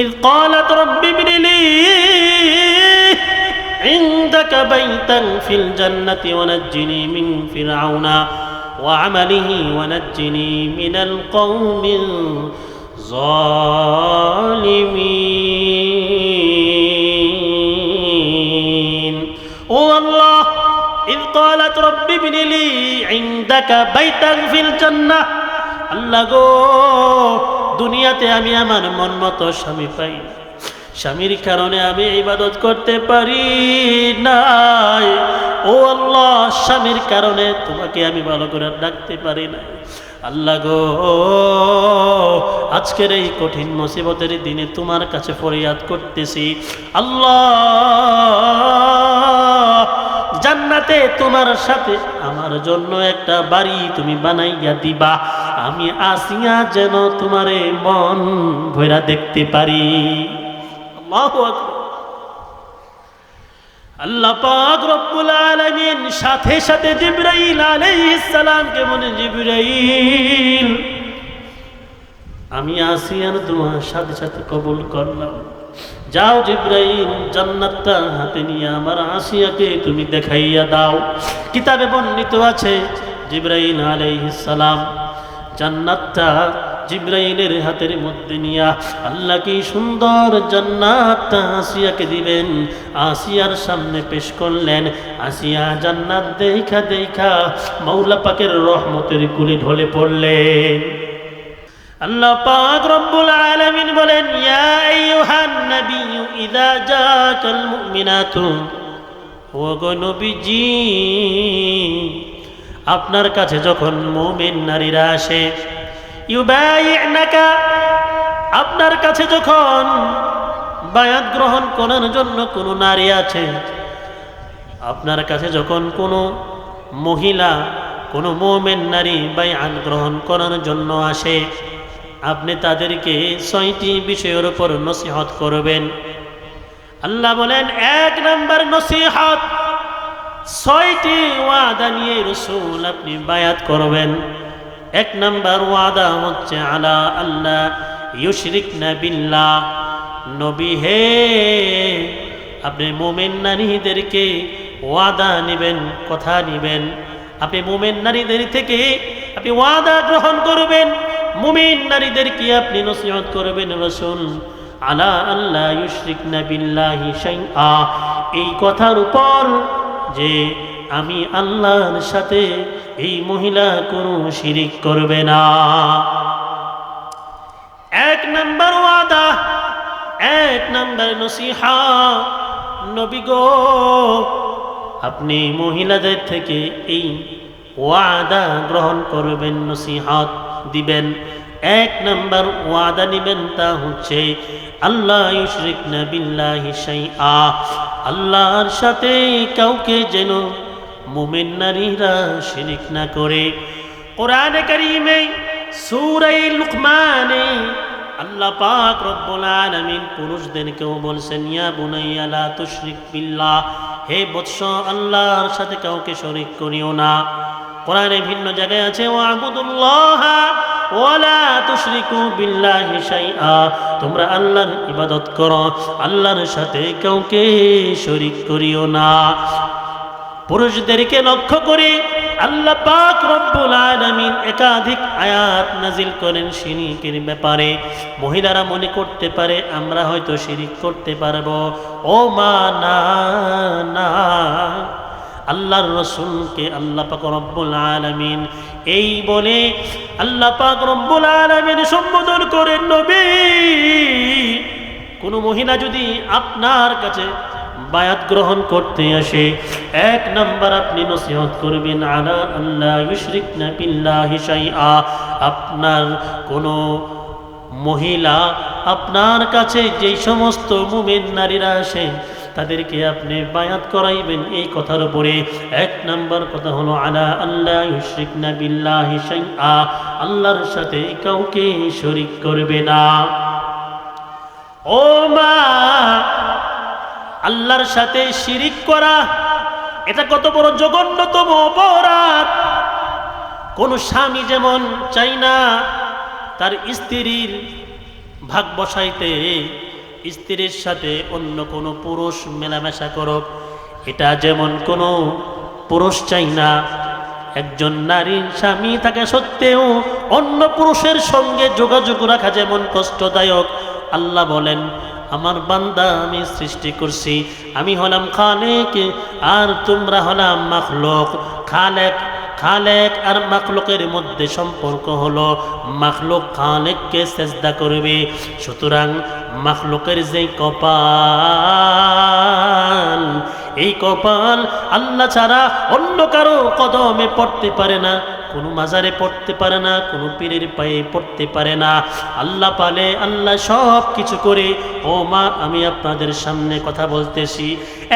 إذ قالت رب ابن لي عندك بيتا في الجنة ونجني من فرعون وعمله ونجني من القوم الظالمين. والله إذ قالت رب ابن لي عندك بيتا في الجنة. الله দুনিয়াতে আমি আমার মন মতো স্বামী পাই। স্বামীর কারণে আমি ইবাদত করতে পারি নাই। ও আল্লাহ, স্বামীর কারণে তোমাকে আমি ভালো করে ডাকতে পারি না আল্লাহ গো, আজকের এই কঠিন মুসিবতের দিনে তোমার কাছে ফরিয়াদ করতেছি। আল্লাহ, জান্নাতে তোমার সাথে আমার জন্য একটা বাড়ি তুমি বানাইয়া দিবা। আমি আসিয়া যেন তোমারে মন ভৈরা দেখতে পারি। আল্লাহু পাক রব্বুল আলামিন সাথে সাথে জিবরাইল আলাইহিস সালামকে বলে, জিবরাইল, আমি আসিয়ার দোয়া সাথে সাথে কবুল করলাম। যাও জিব্রাইল, জান্নাতটা হাতে নিয়ে আমার আসিয়াকে তুমি দেখাইয়া দাও। কিতাবে বর্ণিত আছে, জিব্রাইল আলাইহিস সালাম জান্নাতটা জিব্রাইলের হাতের মধ্যে নিয়া আল্লাহ কি সুন্দর জান্নাতটা আসিয়াকে দিবেন। আসিয়ার সামনে পেশ করলেন, আসিয়া জান্নাত দেখা দেখা মৌলা পাকের রহমতের কুলে ঢলে পড়লেন। আল্লাহ পাক রব্বুল আলামিন বলেন, ইয়া আইয়ুহান নাবিয়্যু ইযা জাকাল মুমিনাতু। ও গো নবীজি আপনার কাছে যখন মুমিন নারীরা আসে আপনার কাছে যখন বায়াত গ্রহণ করার জন্য কোনো নারী আছে, আপনার কাছে যখন কোনো মহিলা, কোনো মোমেন নারী বায়াত গ্রহণ করার জন্য আসে, আপনি তাদেরকে ছয়টি বিষয়ের উপর নসিহত করবেন। আল্লাহ বলেন, এক নম্বর নসিহত ছয়টি ওয়াদা নিয়ে রসুল আপনি বায়াত করবেন। এক নম্বর ওয়াদা হচ্ছে, আলা আল্লাহ ইউশরিক না বিল্লাহ। নবী হে, আপনি মোমেন নারীদেরকে ওয়াদা নেবেন, কথা নেবেন। আপনি মোমেন নারীদের থেকে আপনি ওয়াদা গ্রহণ করবেন, মুমিন নারীদেরকে আপনি নসিহত করবেন রসুল। আলা আল্লাহ ইউশরিক না বিল্লাহি শাইআ। এই কথার উপর যে আমি আল্লাহর সাথে এই মহিলা কোনো শিরিক করবে না। এক নম্বর ওয়াদা, এক নম্বর নসিহা, নবী গো, আপনি মহিলাদের থেকে এই ওয়াদা গ্রহণ করবেন, নসিহাত দিবেন। এক নম্বর ওয়াদা নিবেন তা হচ্ছে, আল্লাহ ইউশরিক না বিল্লাহি শাইআ। আল্লাহর সাথে কাউকে যেন মুমিন নারীরা শিরিক না করে। কোরআনে কারিমে সূরায়ে লুকমানে আল্লাহ পাক রব্বুল আলামিন পুরুষদেরকেও বলছেন, ইয়া বুনাইয়া, লা তুশরিক বিল্লাহ। হে বৎস, আল্লাহর সাথে কাউকে শরীক করিও না। কোরআনে ভিন্ন জায়গায় আছে ওয়াবুদুল্লাহ ওয়ালা তুশরিকু বিল্লাহি শাইআ। তোমরা আল্লাহর ইবাদত করো, আল্লাহর সাথে কাউকে শরীক করিও না। পুরুষদেরকে লক্ষ্য করে আল্লাহ পাক রব্বুল আলামিন একাধিক আয়াত নাজিল করেন শিরিকের ব্যাপারে। মহিলারা মনে করতে পারে, আমরা হয়তো শিরিক করতে পারব। ও মা, না না। আল্লাহর রসুলকে আল্লাহ পাক রব্বুল আলামিন এই বলে আল্লাহ পাক রব্বুল আলামিন সম্বোধন করেন, নবী, কোনো মহিলা যদি আপনার কাছে বায়াত গ্রহণ করতে আসে, এক নাম্বার আপনি নসিহত করবেন, আলা আল্লাহ ইউশরিক না বিল্লাহি আপনার কোনো মহিলা আপনার কাছে যেই সমস্ত মুমিন নারীরা আসে তাদেরকে আপনি বায়াত করাইবেন। এই কথার উপরে এক নাম্বার কথা হলো, আলা আল্লাহ বিল্লাহি শাইআ। আল্লাহর সাথে কাউকে শরিক করবে না। ও মা, আল্লাহর সাথে শিরিক করা, এটা কত বড় জঘন্যতম অপরাধ। কোন স্বামী যেমন চাই না, তার স্ত্রীর ভাগ বসাইতে স্ত্রীর সাথে অন্য কোনো পুরুষ মেলামেশা করুক, এটা যেমন কোনো পুরুষ চাই না। একজন নারীর স্বামী থাকা সত্ত্বেও অন্য পুরুষের সঙ্গে যোগাযোগ রাখা যেমন কষ্টদায়ক। আল্লাহ বলেন, আমার বান্দা, আমি সৃষ্টি করছি, আমি হলাম খালেক, আর তোমরা হলাম মাখলোক। খালেক খালেক আর মাখলুকের মধ্যে সম্পর্ক হলো, মাখলুক খালেককে চেষ্টা করবে। সুতরাং মাখলুকের যে কপাল, এই কপাল আল্লাহ ছাড়া অন্য কারও কদমে পড়তে পারে না। কোনো মাজারে পড়তে পারে না, কোনো পীরের পায়ে পড়তে পারে না। আল্লাহ পালে, আল্লাহ সব কিছু করে। ও মা, আমি আপনাদের সামনে কথা বলতেছি।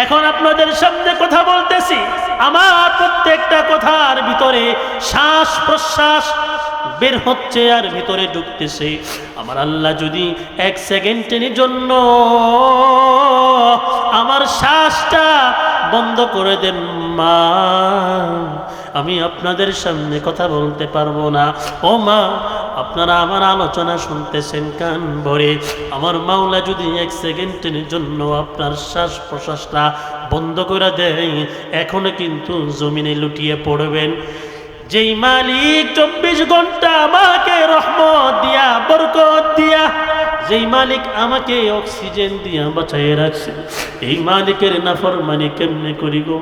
এখন আপনাদের সামনে কথা বলতেছি। আমার প্রত্যেকটা কথার ভিতরে শ্বাস প্রশ্বাস বের হচ্ছে আর ভিতরে ঢুকতেছে। আমার আল্লাহ যদি এক সেকেন্ডের জন্য আমার শ্বাসটা বন্ধ করে দেন, মা। আমি আপনাদের সামনে কথা বলতে পারব না। ও মা, আপনারা আমার আলোচনা শুনতেছেন কান ভরে। আমার মাওলা যদি এক সেকেন্ডের জন্য আপনার শ্বাস প্রশ্বাসটা বন্ধ করে দেয়, এখনও কিন্তু জমিনে লুটিয়ে পড়বেন। যেই মালিক চব্বিশ ঘণ্টা আমাকে রহমত দিয়া, বরকত দিয়া যেই মালিক আমাকে অক্সিজেন দিয়া বাঁচাইয়ে রাখছে, এই মালিকের নাফর মানে কেমনে করি গো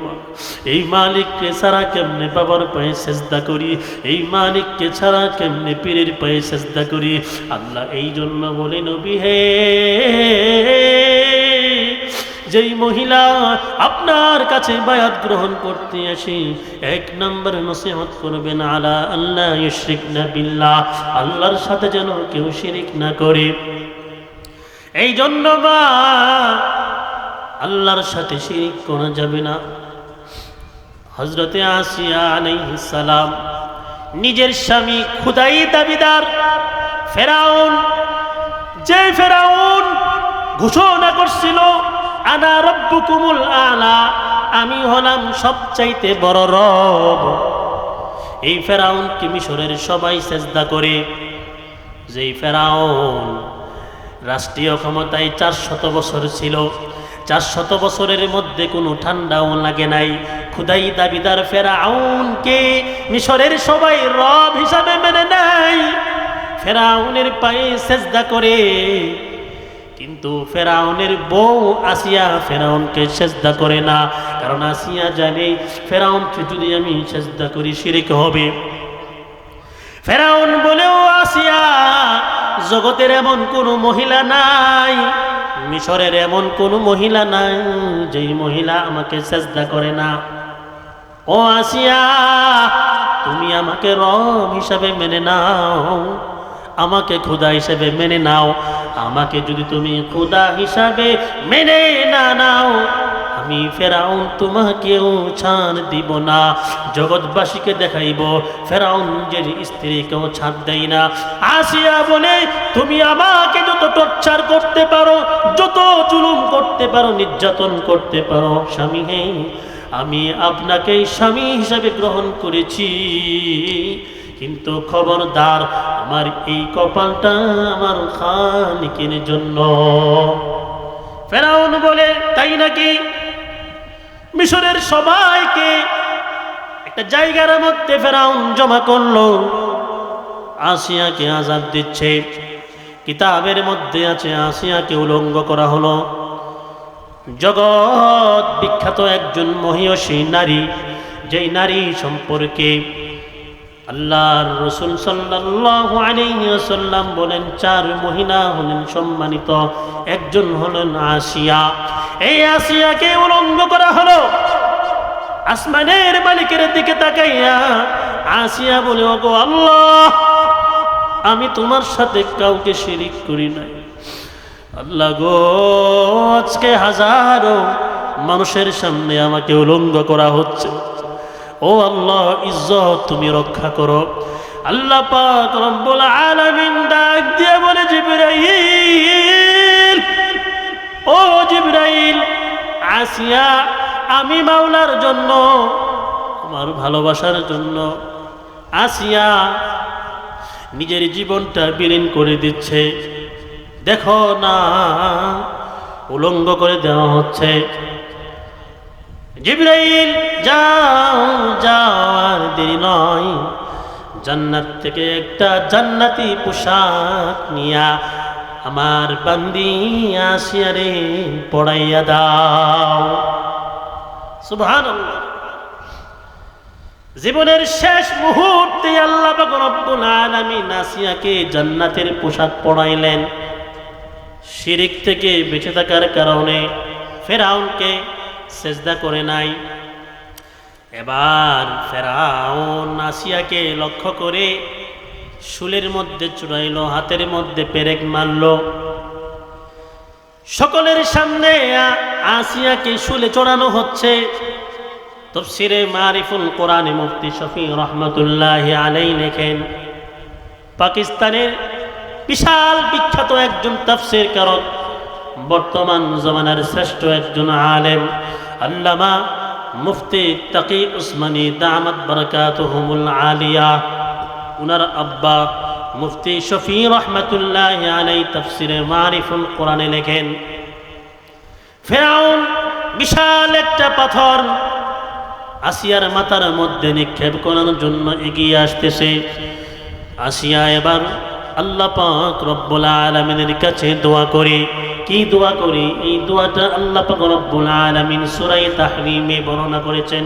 এই মালিককে ছাড়া কেমনে বাবার পায়ে চেষ্টা করি? এই মালিককে ছাড়া কেমনে পীরের পায়ে চেষ্টা করি? আল্লাহ এই জন্য বলে, নবী হে, যেই মহিলা আপনার কাছে বায়াত গ্রহণ করতে আসি, এক নম্বর নসিহত করবেন, আলা আল্লাহ ইশরিক না বিল্লাহ, আল্লাহর সাথে যেন কেউ শিরিক না করে। এই জন্য মা, আল্লাহর সাথে শিরিক করা যাবে না। হজরতে আসিয়া সালাম নিজের স্বামী খুদাই দাবিদার ফেরাউন যে ফেরাউন ঘোষণা করছিল, আনা রব্বুকুমুল আলা, আমি হলাম সবচাইতে বড় রব। এই ফেরাউন কি মিশরের সবাই চেষ্টা করে, যেই ফেরাউন রাষ্ট্রীয় ক্ষমতায় চার শত বছর ছিল। চার শত বছরের মধ্যে কোনো ঠান্ডাও লাগে নাই। খুদাই দাবিদার ফেরাউনকে মিশরের সবাই রব হিসাবে মেনে নেয়। ফেরাউনের পায়ে সেজদা করে। কিন্তু ফেরাউনের বউ আসিয়া ফেরাউনকে সেজদা করে না। কারণ আসিয়া জানে, ফেরাউনকে যদি আমি সেজদা করি শিরিক হবে। ফেরাউন বলেও আসিয়া জগতের এমন কোনো মহিলা নাই, মিশরের এমন কোনো মহিলা নাই, যেই মহিলা আমাকে চেষ্টা করে না। ও আসিয়া, তুমি আমাকে রব হিসাবে মেনে নাও, আমাকে খুদা হিসাবে মেনে নাও। আমাকে যদি তুমি খুদা হিসাবে মেনে না নাও আমি ফেরাউন তোমাকেও ছাড় দিব না। জগৎবাসীকে দেখাইব, ফেরাউন যে স্ত্রীকেও ছাড় দেয় না। আসিয়া বলে, তুমি আমাকে যত টর্চার করতে পারো, যত জুলুম করতে পারো, নির্যাতন করতে পারো, স্বামী হে, আমি আপনাকে স্বামী হিসাবে গ্রহণ করেছি। কিন্তু খবরদার, আমার এই কপালটা আমার খালিকের জন্য। ফেরাউন বলে, তাই নাকি? মিশরের সবাইকে একটা জায়গার মধ্যে ফেরাউন জমা করল। আসিয়াকে আজাদ দিচ্ছে। কিতাবের মধ্যে আছে আসিয়াকে উলঙ্গ করা হলো। জগৎ বিখ্যাত একজন মহিয়সী নারী, যেই নারী সম্পর্কে আল্লাহর রসুল সাল্লাল্লাহু আলাইহি ওয়াসাল্লাম বলেন, চার মহিলা হলেন সম্মানিত, একজন হলেন আসিয়া। এই আসিয়াকে উলঙ্গ করা হলো। আসমানের মালিকের দিকে তাকাইয়া আসিয়া বলে, ওগো আল্লাহ, আমি তোমার সাথে কাউকে শিরিক করি নাই। আল্লাহ গো, আজকে হাজারো মানুষের সামনে আমাকে উলঙ্গ করা হচ্ছে। ও আল্লাহ, ইজ্জত তুমি রক্ষা করো। আল্লাহ বলে ও জিবরাইল, আসিয়া, আমি মাওলার জন্য, তোমার ভালোবাসার জন্য আসিয়া নিজের জীবনটা বিলীন করে দিচ্ছে। দেখো না, উলঙ্গ করে দেওয়া হচ্ছে। জিব্রাইল, যাও। জান্নাত থেকে একটা জান্নাতি পোশাক নিয়া আমার বান্দি আসিয়ারে পড়াইয়া দাও। সুভান জীবনের শেষ মুহূর্তে আল্লাহ আসিয়াকে জান্নাতের পোশাক পরাইলেন শিরিক থেকে বেঁচে থাকার কারণে ফেরাউনকে সেজদা করে নাই। এবার ফেরাউন আসিয়াকে লক্ষ্য করে শুলের মধ্যে চুড়াইল, হাতের মধ্যে পেরেক মারল। সকলের সামনে আসিয়াকে শুলে চড়ানো হচ্ছে। তফসিরে মারিফুল কোরআনে মুফতি শফি রহমতুল্লাহ আলাই লেখেন, পাকিস্তানের বিশাল বিখ্যাত একজন তাফসির কারক বর্তমান জমানার শ্রেষ্ঠ একজন আলেম, আল্লামা মুফতি তাকি উসমানী দামাত বরকাতুহুমুল আলিয়া, উনার আব্বা মুফতি শফি রহমতুল্লাহ আলাই তফসিরে মারিফুল কোরআনে লেখেন, ফেরাউন বিশাল একটা পাথর আসিয়ার মাথার মধ্যে নিক্ষেপ করার জন্য এগিয়ে আসতেছে। আসিয়া এবার আল্লাহ পাক রব্বুল আলামিনের কাছে দোয়া করে। কি দোয়া করি এই দোয়াটা আল্লাহ পাক রব্বুল আলামিন সূরা তাহরিমে বর্ণনা করেছেন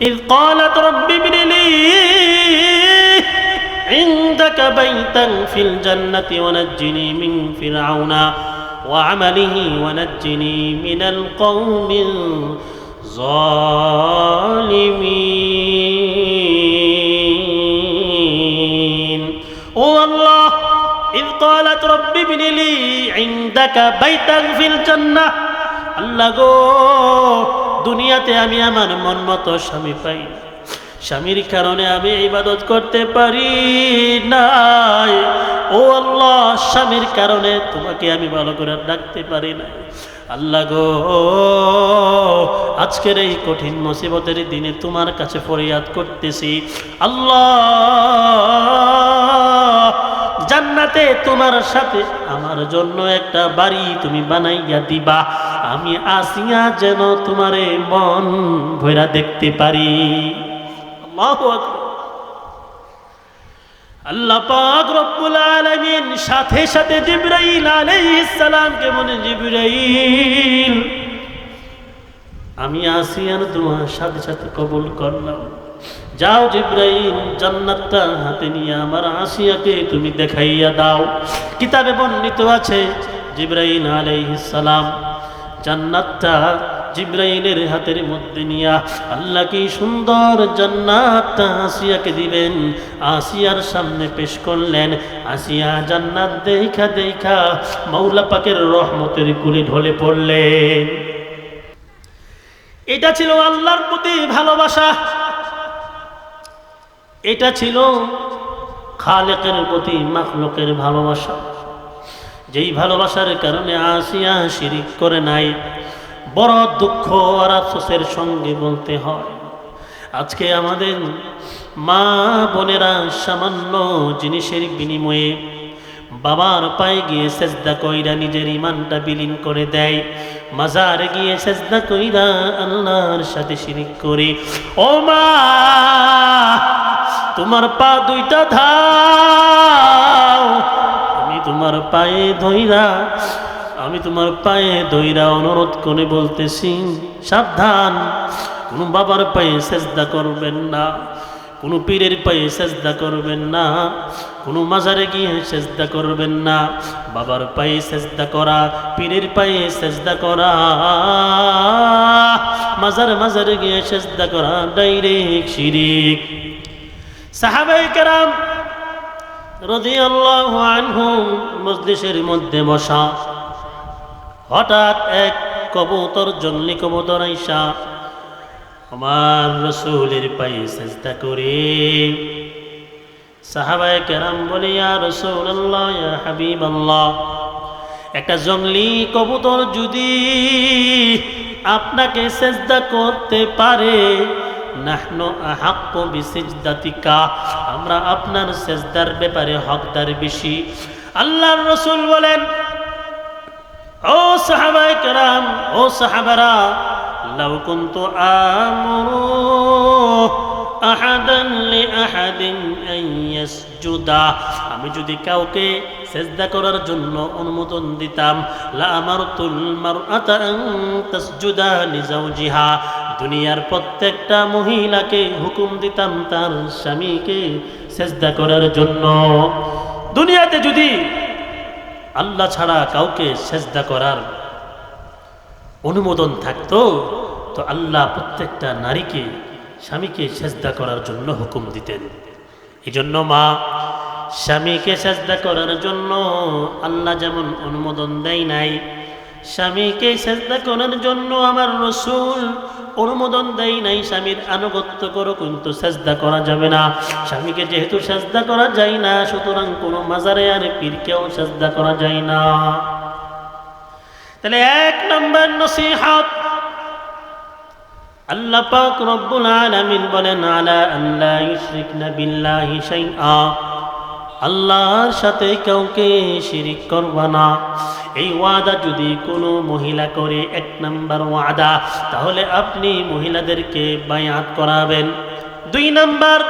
ইয ক্বালাত রাব্বি ইবনি عندك بيتا في الجنة ونجني من فرعون وعمله ونجني من القوم الظالمين ইবনি ইনদাকা বাইতান ফিল জান্নাহ। আল্লাহ গো, দুনিয়াতে আমি আমার মন মতো স্বামী পাই স্বামীর কারণে আমি ইবাদত করতে পারি নাই। ও আল্লাহ, স্বামীর কারণে তোমাকে আমি ভালো করে ডাকতে পারি নাই। আল্লাহ গো, আজকের এই কঠিন মুসিবতের দিনে তোমার কাছে ফরিয়াদ করতেছি। আল্লাহ জান্নাতে তোমার সাথে। আমার জন্য একটা বাড়ি তুমি বানাইয়া দিবা। আমি আসিয়া যেন তোমারে মন ভৈরা দেখতে পারি। সাথে সাথে জিবরাইল আলাইহিস সালামকে বলে জিবরাইল? আমি আসিয়ার দোয়া সাথে সাথে কবুল করলাম। যাও জিব্রাইল, জান্নাতটা হাতে নিয়ে আমার আসিয়াকে তুমি দেখাইয়া দাও। কিতাবে বর্ণিত আছে, জিব্রাইল সালাম, জান্নাতটা জিব্রাইলের হাতের মধ্যে নিয়া আল্লাহ কি সুন্দর জান্নাতটা আসিয়াকে দিবেন। আসিয়ার সামনে পেশ করলেন, আসিয়া জান্নাত দেখা দেখা মৌলা পাকের রহমতের কুলে ঢলে পড়লেন। এটা ছিল আল্লাহর প্রতি ভালোবাসা। এটা ছিল খালেকের প্রতি মাখলুকের ভালোবাসা। যেই ভালোবাসার কারণে আসিয়া শিরিক করে নাই, বড় দুঃখ আর আফসোসের সঙ্গে বলতে হয়, আজকে আমাদের মা বোনেরা সামান্য জিনিসের বিনিময়ে বাবার পায়ে গিয়ে সেজদা কইরা নিজের ইমানটা বিলীন করে দেয়। মাজার গিয়ে সেজদা কইরা আল্লাহর সাথে শিরিক করে, ও মা তোমার পা দুইটা ধাও। আমি তোমার পায়ে ধইরা, আমি তোমার পায়ে ধইরা অনুরোধ করে বলতেছি, সাবধান। কোনো বাবার পায়ে চেষ্টা করবেন না, কোনো পীরের পায়ে চেষ্টা করবেন না, কোনো মাজারে গিয়ে চেষ্টা করবেন না। বাবার পায়ে চেষ্টা করা, পীরের পায়ে চেষ্টা করা, মাজার মাজারে গিয়ে চেষ্টা করা ডাইরেক্ট শিরিক। সাহাবাই কেরাম রাদিয়াল্লাহু আনহুম মজলিসের মধ্যে বসা, হঠাৎ এক কবুতর জল্লি কবুতর আইসা আমার রসুলের পায়ে চেষ্টা করে। সাহাবায় কেরাম বলে, ইয়া রসুল আল্লাহ হাবিব আল্লাহ একটা জঙ্গলি কবুতর যদি আপনাকে চেষ্টা করতে পারে আমরা আপনার সেজদার ব্যাপারে হকদার বেশি। আল্লাহর রসুল বলেন, ও সাহাবায়ে কেরাম, ও সাহাবারা আমি যদি কাউকে সেজদা করার জন্য অনুমোদন দিতাম, লা আমারতুল দুনিয়ার প্রত্যেকটা মহিলাকে হুকুম দিতাম তার স্বামীকে সেজদা করার জন্য। দুনিয়াতে যদি আল্লাহ ছাড়া কাউকে সেজদা করার অনুমোদন থাকতো, তো আল্লাহ প্রত্যেকটা নারীকে স্বামীকে সেজদা করার জন্য হুকুম দিতেন। এই জন্য মা, স্বামীকে সেজদা করার জন্য আল্লাহ যেমন অনুমোদন দেয় নাই, স্বামীকে সেজদা করার জন্য আমার রসুল অনুমোদন দেয় নাই স্বামীর আনুগত্য করো, কিন্তু সেজদা করা যাবে না। স্বামীকে যেহেতু সেজদা করা যায় না, সুতরাং কোনো মাজারে আর পীরকেও সেজদা করা যায় না। তাহলে এক নম্বর নসিহত। আল্লাহ পাক রব্বুল আলামিন বলেন, আলা আল্লা ইউশরিকনা বিল্লাহি শাইআ। আল্লাহর সাথে কাউকে শিরিক করবা না। এই ওয়াদা যদি কোনো মহিলা করে এক নাম্বার ওয়াদা তাহলে আপনি মহিলাদেরকে বায়াত করাবেন দুই নাম্বার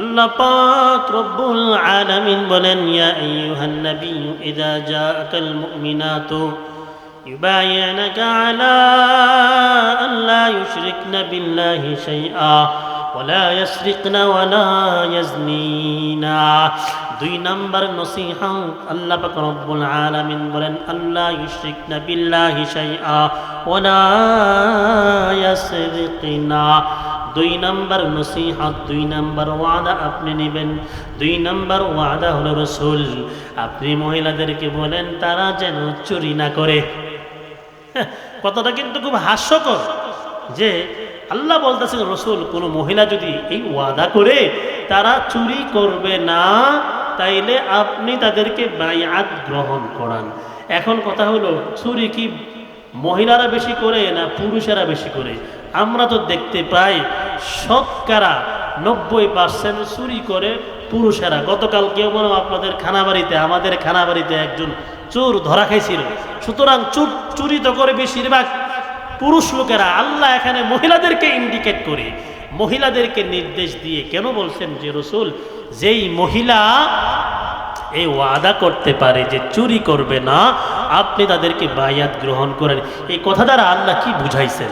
আল্লাহ পাক রব্বুল আলামিন বলেন ইয়া আইয়ুহান নাবিয়্যু ইযা জাআকাল মুমিনাতু يبايعنك على أن لا يشركن بالله شيئا ولا يسرقن ولا يزنين দুই নাম্বার নসিহা আল্লাহ পাক রব্বুল আলামিন বলেন আল্লাহ ইউশরিকনা বিল্লাহি শাইআ ওয়ালা ইয়াসরিকনা। দুই নাম্বার নসিহাত দুই নাম্বার ওয়াদা আপনি নেবেন। দুই নাম্বার ওয়াদা হলো রসুল। আপনি মহিলাদেরকে বলেন, তারা যেন চুরি না করে। কথাটা কিন্তু খুব হাস্যকর। যে আল্লাহ বলতেছেন, রসুল, কোনো মহিলা যদি এই ওয়াদা করে তারা চুরি করবে না, তাইলে আপনি তাদেরকে বায়াত গ্রহণ করান। এখন কথা হলো, চুরি কি মহিলারা বেশি করে না পুরুষেরা বেশি করে? আমরা তো দেখতে পাই, শতকরা নব্বই পার্সেন্ট চুরি করে পুরুষেরা। গতকাল কেউ হয় আপনাদের খানাবাড়িতে, আমাদের খানাবাড়িতে একজন চোর ধরা খাইছিল। সুতরাং চুর চুরি তো করে বেশিরভাগ পুরুষ লোকেরা আল্লাহ এখানে মহিলাদেরকে ইন্ডিকেট করে। মহিলাদেরকে নির্দেশ দিয়ে কেন বলছেন যে, রসুল, যেই মহিলা এই ওয়াদা করতে পারে যে চুরি করবে না, আপনি তাদেরকে বায়াত গ্রহণ করেন। এই কথা দ্বারা আল্লাহ কি বুঝাইছেন?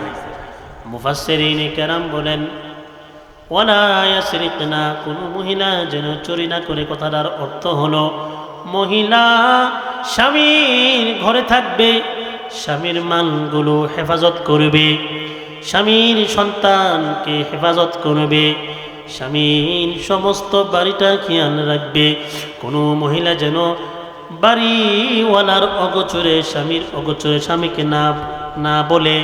মুফাসসিরিন কেরাম বলেন, ওয়ালা ইয়াসরিকনা, কোনো মহিলা যেন চুরি না করে। কথাটার অর্থ হলো, মহিলা স্বামীর ঘরে থাকবে স্বামীর মালগুলো হেফাজত করবে, স্বামীর সন্তানকে হেফাজত করবে, স্বামীর সমস্ত বাড়িটা খেয়াল রাখবে। কোনো মহিলা যেন বাড়িওয়ালার অগোচরে, স্বামীর অগোচরে স্বামীকে না না বলে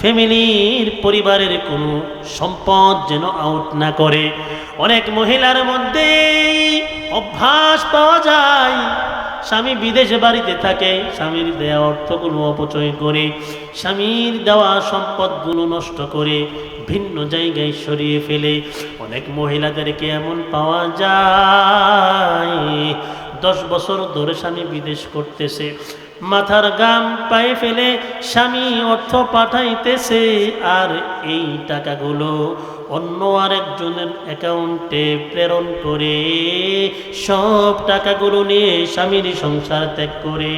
ফ্যামিলির পরিবারের কোনো সম্পদ যেন আউট না করে। অনেক মহিলার মধ্যে অভ্যাস পাওয়া যায়। স্বামী বিদেশে বাড়িতে থাকে, স্বামীর দেওয়া অর্থগুলো অপচয় করে, স্বামীর দেওয়া সম্পদগুলো নষ্ট করে ভিন্ন জায়গায় সরিয়ে ফেলে। অনেক মহিলাদেরকে এমন পাওয়া যায়, দশ বছর ধরে স্বামী বিদেশ করতেছে। মাথার গাম পায়ে ফেলে স্বামী অর্থ পাঠাইতেছে, আর এই টাকাগুলো অন্য আরেকজনের অ্যাকাউন্টে প্রেরণ করে সব টাকাগুলো নিয়ে স্বামীর সংসার ত্যাগ করে।